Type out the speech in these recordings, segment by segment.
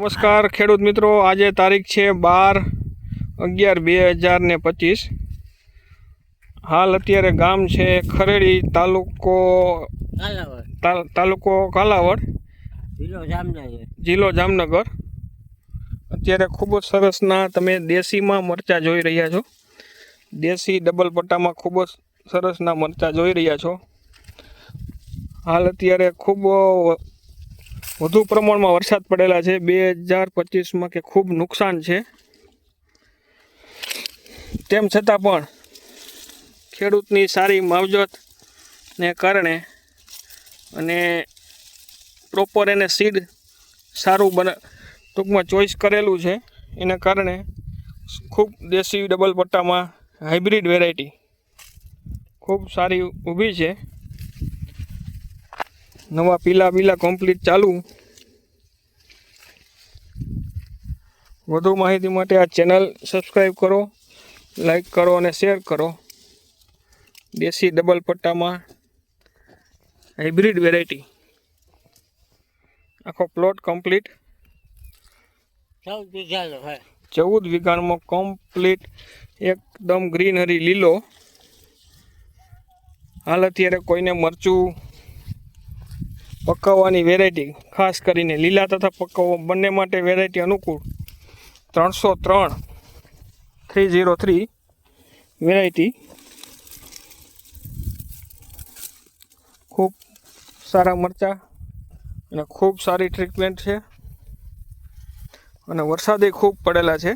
નમસ્કાર ખેડૂત મિત્રો. આજે તારીખ છે બાર અગિયાર બે હજાર ને પચીસ. હાલ અત્યારે ગામ છે ખરેડી તાલુકો તાલુકો કાલાવડ. જિલ્લો જામનગર. અત્યારે ખૂબ જ સરસના તમે દેશીમાં મરચાં જોઈ રહ્યા છો. દેશી ડબલ પટ્ટામાં ખૂબ જ સરસના મરચાં જોઈ રહ્યા છો. હાલ અત્યારે ખૂબ વધુ પ્રમાણમાં વરસાદ પડેલા છે. બે હજાર પચીસમાં કે ખૂબ નુકસાન છે. તેમ છતાં પણ ખેડૂતની સારી માવજતને કારણે અને પ્રોપર એને સીડ સારું બને, ટૂંકમાં ચોઈસ કરેલું છે. એના કારણે ખૂબ દેશી ડબલ પટ્ટામાં હાઇબ્રિડ વેરાયટી ખૂબ સારી ઊભી છે. નવા પીલા પીલા કમ્પ્લીટ ચાલુ. વધુ માહિતી માટે આ ચેનલ સબસ્ક્રાઈબ કરો લાઈક કરો અને શેર કરો. દેશી ડબલ પટ્ટામાં હાઇબ્રિડ વેરાયટી આખો પ્લોટ કમ્પ્લીટ ચૌદ વીઘાનો હે ચૌદ વીઘામાં કમ્પ્લીટ એકદમ ગ્રીનરી લીલો. હાલ અત્યારે કોઈને મરચું પકવવાની વેરાયટી ખાસ કરીને લીલા તથા પકવવા બંને માટે વેરાયટી અનુકૂળ. ત્રણસો ત્રણ થ્રી ઝીરો થ્રી વેરાયટી ખૂબ સારા મરચાં અને ખૂબ સારી ટ્રીટમેન્ટ છે. અને વરસાદે ખૂબ પડેલા છે.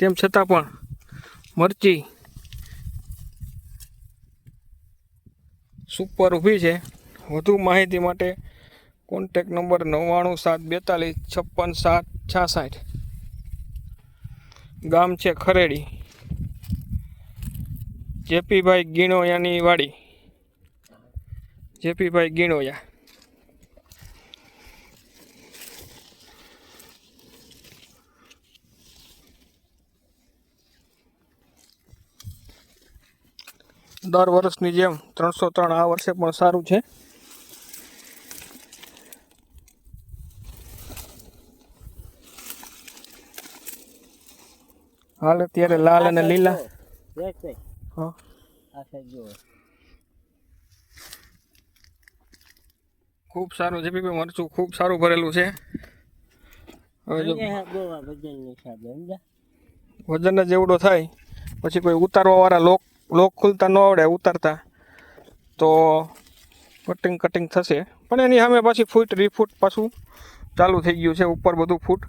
તેમ છતાં પણ મરચી સુપર ઊભી છે. વધુ માહિતી માટે કોન્ટેક નંબર નવ્વાણું સાત બેતાલીસ છપ્પન સાત છાસઠ. ગામ છે ખરેડી. જેપીભાઈ ગીણોયાની વાડી. જેપીભાઈ ગીણોયા. દર વર્ષની જેમ ત્રણસો ત્રણ આ વર્ષે પણ સારું છે. હાલ અત્યારે લાલ અને લીલા. ભાઈ ખૂબ સારું છે પીપી મરચું ખૂબ સારું ભરેલું છે. હવે વજન જ એવડો થાય. પછી કોઈ ઉતારવાવાળા લોક લોક ખુલતા ન આવડે, ઉતારતા. તો કટિંગ કટિંગ થશે. પણ એની સામે પાછી ફૂટ રીફૂટ પાછું ચાલુ થઈ ગયું છે, ઉપર બધું ફૂટ.